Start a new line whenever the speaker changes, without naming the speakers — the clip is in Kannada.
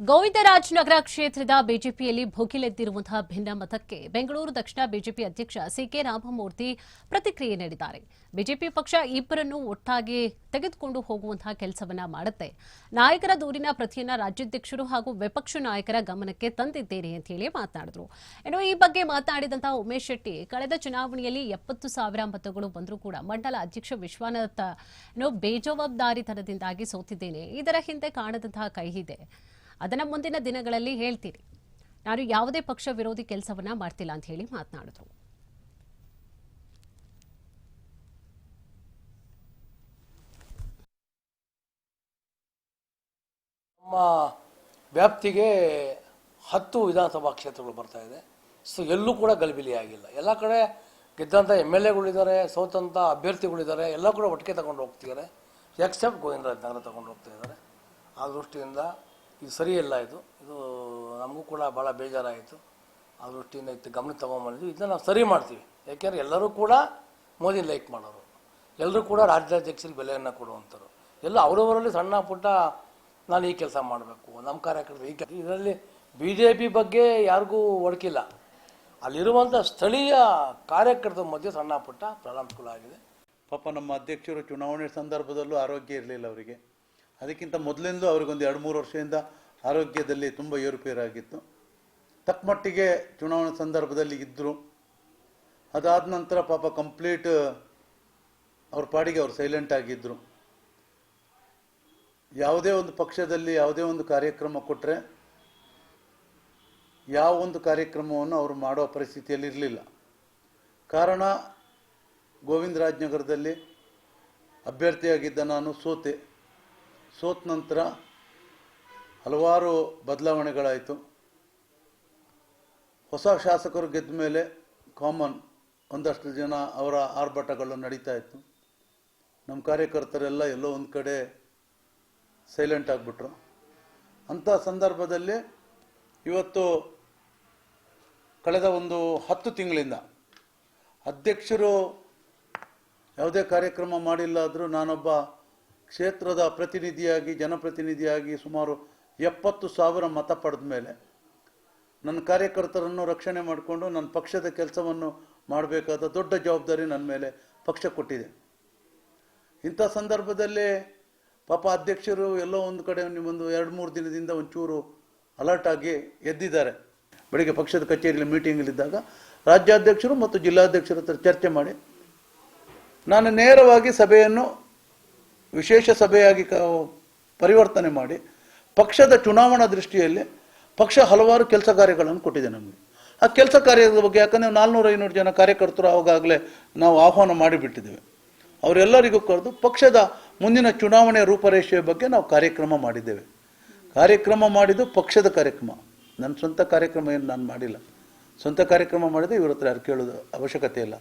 ಗೋವಿಂದರಾಜನಗರ ಕ್ಷೇತ್ರದ ಬಿಜೆಪಿಯಲ್ಲಿ ಭುಗಿಲೆದ್ದಿರುವಂತಹ ಭಿನ್ನಮತಕ್ಕೆ ಬೆಂಗಳೂರು ದಕ್ಷಿಣ ಬಿಜೆಪಿ ಅಧ್ಯಕ್ಷ ಸಿಕೆ ರಾಮಮೂರ್ತಿ ಪ್ರತಿಕ್ರಿಯೆ ನೀಡಿದ್ದಾರೆ. ಬಿಜೆಪಿ ಪಕ್ಷ ಇಬ್ಬರನ್ನು ಒಟ್ಟಾಗಿ ತೆಗೆದುಕೊಂಡು ಹೋಗುವಂತಹ ಕೆಲಸವನ್ನ ಮಾಡುತ್ತೆ. ನಾಯಕರ ದೂರಿನ ಪ್ರತಿಯನ್ನ ರಾಜ್ಯಾಧ್ಯಕ್ಷರು ಹಾಗೂ ವಿಪಕ್ಷ ನಾಯಕರ ಗಮನಕ್ಕೆ ತಂದಿದ್ದೇನೆ ಅಂತ ಹೇಳಿ ಮಾತನಾಡಿದ್ರು. ಇನ್ನು ಈ ಬಗ್ಗೆ ಮಾತನಾಡಿದಂತಹ ಉಮೇಶ್ ಶೆಟ್ಟಿ, ಕಳೆದ ಚುನಾವಣೆಯಲ್ಲಿ ಎಪ್ಪತ್ತು ಸಾವಿರ ಮತಗಳು ಬಂದರೂ ಕೂಡ ಮಂಡಲ ಅಧ್ಯಕ್ಷ ವಿಶ್ವನಾಥ್ ಬೇಜವಾಬ್ದಾರಿತನದಿಂದಾಗಿ ಸೋತಿದ್ದೇನೆ. ಇದರ ಹಿಂದೆ ಕಾಣದಂತಹ ಕೈ ಇದೆ. ಅದನ್ನ ಮುಂದಿನ ದಿನಗಳಲ್ಲಿ ಹೇಳ್ತೀನಿ ನಾನು ಯಾವುದೇ ಪಕ್ಷ ವಿರೋಧಿ ಕೆಲಸವನ್ನ ಮಾಡ್ತಿಲ್ಲ ಅಂತ ಹೇಳಿ ಮಾತನಾಡಿದ್ರು
ನಮ್ಮ ವ್ಯಾಪ್ತಿಗೆ ಹತ್ತು ವಿಧಾನಸಭಾ ಕ್ಷೇತ್ರಗಳು ಬರ್ತಾ ಇದೆ. ಸೊ, ಎಲ್ಲೂ ಕೂಡ ಗಲಿಬಿಲಿ ಆಗಿಲ್ಲ. ಎಲ್ಲ ಕಡೆ ಗೆದ್ದಂಥ ಎಂ ಎಲ್ ಎಗಳಿದ್ದಾರೆ ಸೋತಂಥ ಅಭ್ಯರ್ಥಿಗಳಿದ್ದಾರೆ, ಎಲ್ಲ ಕೂಡ ಒಟ್ಟಿಗೆ ತಗೊಂಡು ಹೋಗ್ತಿದ್ದಾರೆ. ಎಕ್ಸೆಪ್ಟ್ ಗೋವಿಂದರಾಜ್ ನಗರ ತಗೊಂಡು ಹೋಗ್ತಾ ಇದ್ದಾರೆ. ಆ ದೃಷ್ಟಿಯಿಂದ ಇದು ಸರಿಯಿಲ್ಲ ಇದು. ಇದು ನಮಗೂ ಕೂಡ ಭಾಳ ಬೇಜಾರಾಯಿತು. ಆ ದೃಷ್ಟಿಯಿಂದ ಇತ್ತು ಗಮನ ತೊಗೊಂಬಂದಿದ್ವಿ ಇದನ್ನ ನಾವು ಸರಿ ಮಾಡ್ತೀವಿ. ಯಾಕೆಂದರೆ ಎಲ್ಲರೂ ಕೂಡ ಮೋದಿ ಲೈಕ್ ಮಾಡೋರು. ಎಲ್ಲರೂ ಕೂಡ ರಾಜ್ಯಾಧ್ಯಕ್ಷರಿಗೆ ಬೆಲೆಯನ್ನು ಕೊಡುವಂಥವ್ರು ಎಲ್ಲ ಅವರವರಲ್ಲಿ ಸಣ್ಣ ಪುಟ್ಟ ನಾನು ಈ ಕೆಲಸ ಮಾಡಬೇಕು, ನಮ್ಮ ಕಾರ್ಯಕರ್ತರು ಈ ಕೆಲಸ ಇದರಲ್ಲಿ ಬಿ ಜೆ ಪಿ ಬಗ್ಗೆ ಯಾರಿಗೂ ಒಡಕಿಲ್ಲ. ಅಲ್ಲಿರುವಂಥ ಸ್ಥಳೀಯ ಕಾರ್ಯಕರ್ತರ ಮಧ್ಯೆ ಸಣ್ಣ ಪುಟ್ಟ ಪ್ರಾರಂಭಗಳಾಗಿದೆ
ಪಾಪ ನಮ್ಮ ಅಧ್ಯಕ್ಷರು ಚುನಾವಣೆ ಸಂದರ್ಭದಲ್ಲೂ ಆರೋಗ್ಯ ಇರಲಿಲ್ಲ ಅವರಿಗೆ. ಅದಕ್ಕಿಂತ ಮೊದಲಿಂದಲೂ ಅವ್ರಿಗೊಂದು ಎರಡು ಮೂರು ವರ್ಷದಿಂದ ಆರೋಗ್ಯದಲ್ಲಿ ತುಂಬ ಏರುಪೇರಾಗಿತ್ತು. ತಕ್ಕ ಮಟ್ಟಿಗೆ ಚುನಾವಣೆ ಸಂದರ್ಭದಲ್ಲಿ ಇದ್ದರು ಅದಾದ ನಂತರ ಪಾಪ ಕಂಪ್ಲೀಟ್, ಅವ್ರ ಪಾಡಿಗೆ ಅವ್ರು ಸೈಲೆಂಟ್ ಆಗಿದ್ದರು ಯಾವುದೇ ಒಂದು ಪಕ್ಷದಲ್ಲಿ ಯಾವುದೇ ಒಂದು ಕಾರ್ಯಕ್ರಮ ಕೊಟ್ಟರೆ ಯಾವ ಒಂದು ಕಾರ್ಯಕ್ರಮವನ್ನು ಅವರು ಮಾಡೋ ಪರಿಸ್ಥಿತಿಯಲ್ಲಿ ಇರಲಿಲ್ಲ. ಕಾರಣ ಗೋವಿಂದರಾಜನಗರದಲ್ಲಿ ಅಭ್ಯರ್ಥಿಯಾಗಿದ್ದ ನಾನು ಸೋತೆ. ಸೋತ ನಂತರ ಹಲವಾರು ಬದಲಾವಣೆಗಳಾಯಿತು. ಹೊಸ ಶಾಸಕರು ಗೆದ್ದ ಮೇಲೆ ಕಾಮನ್ ಒಂದಷ್ಟು ಜನ ಅವರ ಆರ್ಭಟಗಳು ನಡೀತಾ ಇತ್ತು. ನಮ್ಮ ಕಾರ್ಯಕರ್ತರೆಲ್ಲ ಎಲ್ಲೋ ಒಂದು ಕಡೆ ಸೈಲೆಂಟ್ ಆಗಿಬಿಟ್ರು. ಅಂಥ ಸಂದರ್ಭದಲ್ಲಿ ಇವತ್ತು ಕಳೆದ ಒಂದು ಹತ್ತು ತಿಂಗಳಿಂದ ಅಧ್ಯಕ್ಷರು ಯಾವುದೇ ಕಾರ್ಯಕ್ರಮ ಮಾಡಿಲ್ಲ ಆದರೂ ನಾನೊಬ್ಬ ಕ್ಷೇತ್ರದ ಪ್ರತಿನಿಧಿಯಾಗಿ, ಜನಪ್ರತಿನಿಧಿಯಾಗಿ ಸುಮಾರು ಎಪ್ಪತ್ತು ಸಾವಿರ ಮತ ಪಡೆದ ಮೇಲೆ ನನ್ನ ಕಾರ್ಯಕರ್ತರನ್ನು ರಕ್ಷಣೆ ಮಾಡಿಕೊಂಡು ನನ್ನ ಪಕ್ಷದ ಕೆಲಸವನ್ನು ಮಾಡಬೇಕಾದ ದೊಡ್ಡ ಜವಾಬ್ದಾರಿ ನನ್ನ ಮೇಲೆ ಪಕ್ಷ ಕೊಟ್ಟಿದೆ. ಇಂಥ ಸಂದರ್ಭದಲ್ಲಿ ಪಾಪ ಅಧ್ಯಕ್ಷರು ಎಲ್ಲೋ ಒಂದು ಕಡೆ ನಿಮ್ಮೊಂದು ಎರಡು ಮೂರು ದಿನದಿಂದ ಒಂಚೂರು ಅಲರ್ಟ್ ಆಗಿ ಎದ್ದಿದ್ದಾರೆ. ಬೆಳಿಗ್ಗೆ ಪಕ್ಷದ ಕಚೇರಿಯಲ್ಲಿ ಮೀಟಿಂಗಲ್ಲಿದ್ದಾಗ ರಾಜ್ಯಾಧ್ಯಕ್ಷರು ಮತ್ತು ಜಿಲ್ಲಾಧ್ಯಕ್ಷರ ಹತ್ರ ಚರ್ಚೆ ಮಾಡಿ ನಾನು ನೇರವಾಗಿ ಸಭೆಯನ್ನು ವಿಶೇಷ ಸಭೆಯಾಗಿ ಪರಿವರ್ತನೆ ಮಾಡಿ ಪಕ್ಷದ ಚುನಾವಣಾ ದೃಷ್ಟಿಯಲ್ಲಿ ಪಕ್ಷ ಹಲವಾರು ಕೆಲಸ ಕಾರ್ಯಗಳನ್ನು ಕೊಟ್ಟಿದೆ ನಮಗೆ. ಆ ಕೆಲಸ ಕಾರ್ಯದ ಬಗ್ಗೆ ಯಾಕಂದರೆ ನಾಲ್ನೂರು, ಐನೂರು ಜನ ಕಾರ್ಯಕರ್ತರು ಆವಾಗಲೇ ನಾವು ಆಹ್ವಾನ ಮಾಡಿಬಿಟ್ಟಿದ್ದೇವೆ. ಅವರೆಲ್ಲರಿಗೂ ಕರೆದು ಪಕ್ಷದ ಮುಂದಿನ ಚುನಾವಣೆ ರೂಪರೇಷೆಯ ಬಗ್ಗೆ ನಾವು ಕಾರ್ಯಕ್ರಮ ಮಾಡಿದ್ದೇವೆ. ಕಾರ್ಯಕ್ರಮ ಮಾಡಿದ್ದು ಪಕ್ಷದ ಕಾರ್ಯಕ್ರಮ. ನನ್ನ ಸ್ವಂತ ಕಾರ್ಯಕ್ರಮ ಏನು ನಾನು ಮಾಡಿಲ್ಲ. ಸ್ವಂತ ಕಾರ್ಯಕ್ರಮ ಮಾಡಿದ್ರೆ ಇವ್ರ ಹತ್ರ ಯಾರು ಕೇಳೋದು ಅವಶ್ಯಕತೆ ಇಲ್ಲ.